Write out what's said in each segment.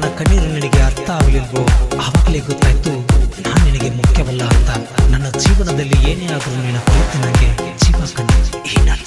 ನನ್ನ ಕಣ್ಣೀರು ನಿನಗೆ ಅರ್ಥ ಆಗಲಿಲ್ವೋ? ಅವಾಗಲೇ ಗೊತ್ತಾಯ್ತು, ನಾನು ನಿನಗೆ ಮುಖ್ಯವಲ್ಲ ಅಂತ. ನನ್ನ ಜೀವನದಲ್ಲಿ ಏನೇ ಆದರೂ ನಿನ್ನ ಪ್ರೀತಿ ನನಗೆ ಜೀವ ಕಣ್ಣು. ಈ ನನ್ನ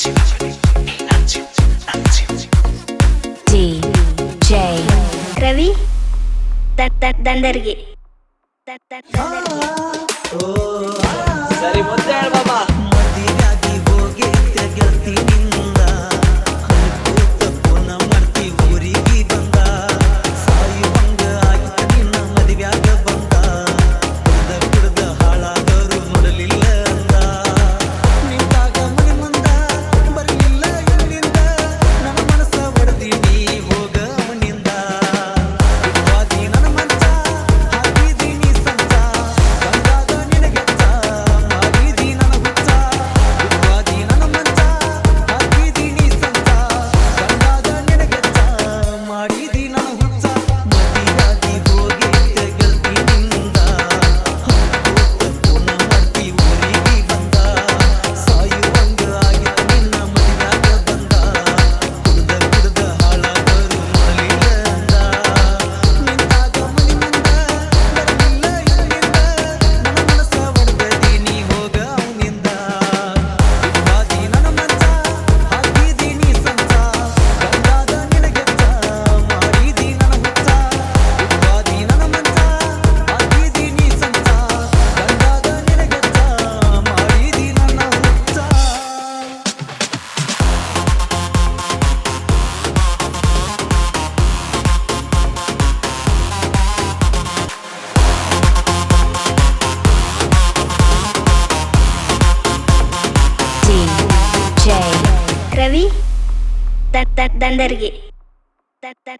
Dendergi.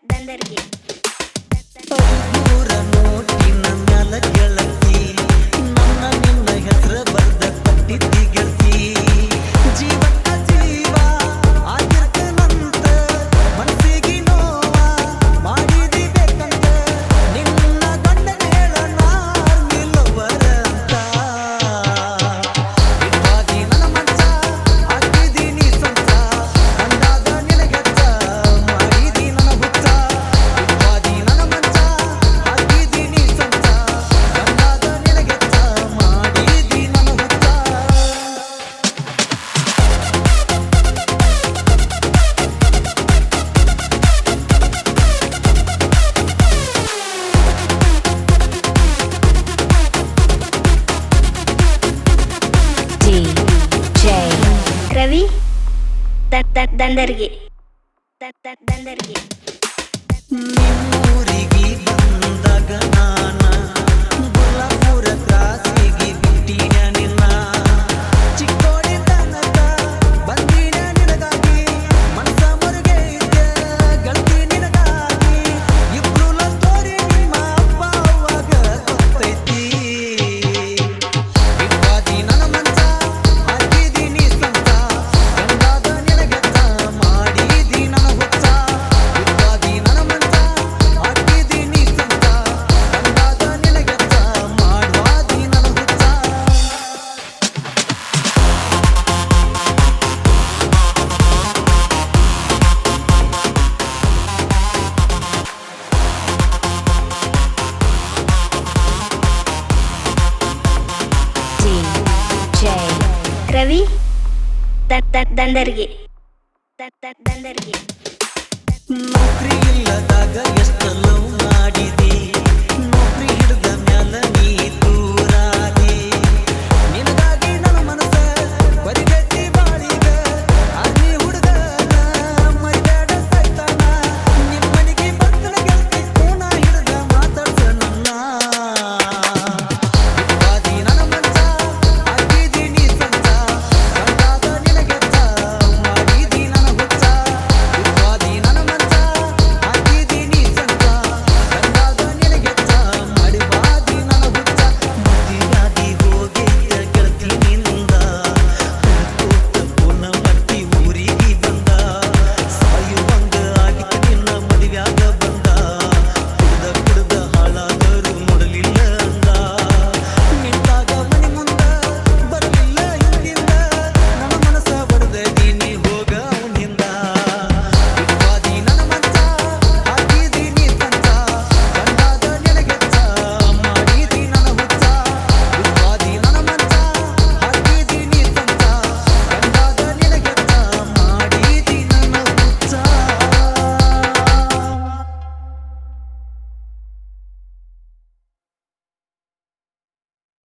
Dendergi. ದಂದರ್ಗಿ ದಂದರ್ಗಿ ರವಿ ದಂದರ್ಗಿ ದಂದರ್ಗಿ ನೌಕರಿ ಇಲ್ಲದಾಗ